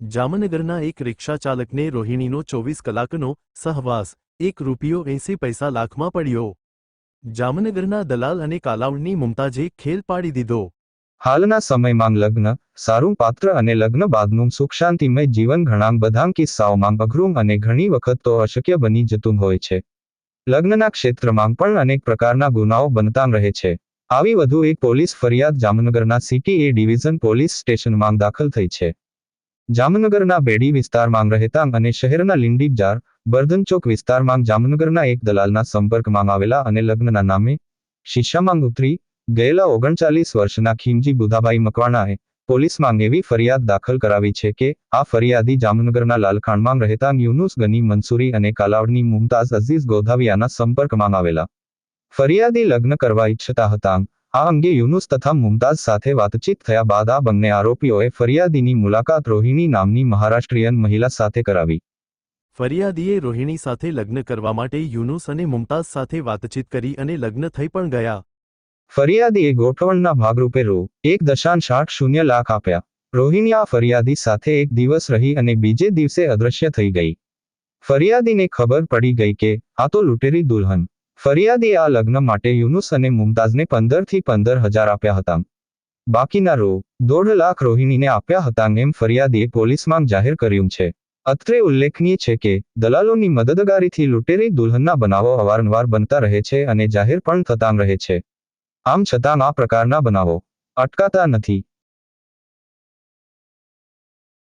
જામનગરના એક રિક્ષા ચાલકને રોહિણીનો ચોવીસ કલાકનો સહવાસ, એક રૂપિયો એંસી પૈસા લાખમાં પડ્યો. જામનગરના દલાલ અને કાલાવડની મુમતાજે ખેલ પાડી દીધો. હાલના સમયમાં લગ્ન, સારું પાત્ર અને લગ્ન બાદનું સુખ શાંતિમય જીવન ઘણા બધા કિસ્સાઓમાં અઘરું અને ઘણી વખત તો અશક્ય બની જતું હોય છે. લગ્નના ક્ષેત્રમાં પણ અનેક પ્રકારના ગુનાઓ બનતા રહે છે. આવી વધુ એક પોલીસ ફરિયાદ જામનગરના સિટી એ ડિવિઝન પોલીસ સ્ટેશનમાં દાખલ થઈ છે. જામનગરના બેડી વિસ્તારમાં રહેતા અને શહેરના લીંડી બજાર બર્ધનચોક વિસ્તારમાં જામનગરના એક દલાલના સંપર્કમાં આવેલા અને લગ્નના નામે શીશામાં ઉતરી ગયેલા ઓગણચાલીસ વર્ષના ખીમજી બુધાભાઈ મકવાણાએ પોલીસમાં એવી ફરિયાદ દાખલ કરાવી છે કે, આ ફરિયાદી જામનગરના લાલખાણમાં રહેતા યુનુસ ગની મંસૂરી અને કાલાવડની મુમતાઝ અઝીઝ ગોધાવિયાના સંપર્કમાં આવેલા. ફરિયાદી લગ્ન કરવા ઈચ્છતા હતા. આ અંગે યુનુસ તથા મુમતાઝ સાથે વાતચીત થયા બાદ આ બંને આરોપીઓએ ફરિયાદીની મુલાકાત રોહિણી નામની મહારાષ્ટ્રીયન મહિલા સાથે કરાવી. ફરિયાદીએ રોહિણી સાથે લગ્ન કરવા માટે યુનુસ અને મુમતાઝ સાથે વાતચીત કરી અને લગ્ન થઈ પણ ગયા. ફરિયાદીએ ગોઠવણના ભાગરૂપે રૂ. એક દશાંશ આઠ શૂન્ય લાખ આપ્યા. રોહિણી આ ફરિયાદી સાથે એક દિવસ રહી અને બીજે દિવસે અદૃશ્ય થઈ ગઈ. ફરિયાદીને ખબર પડી ગઈ કે આ તો લૂંટેરી દુલ્હન ફરિયાદીએ આ લગ્ન માટે યુનુસ અને મુમતાઝને પંદરથી પંદર હજાર આપ્યા હતા. બાકીના રો, દોઢ લાખ રોહિણીને આપ્યા હતા એમ ફરિયાદીએ પોલીસમાં જાહેર કર્યું છે. અત્રે ઉલ્લેખનીય છે કે, દલાલોની મદદગારીથી લૂંટેરી દુલ્હનના બનાવો અવારનવાર બનતા રહે છે અને જાહેર પણ થતાં રહે છે. આમ છતાં આ પ્રકારના બનાવો અટકાતા નથી.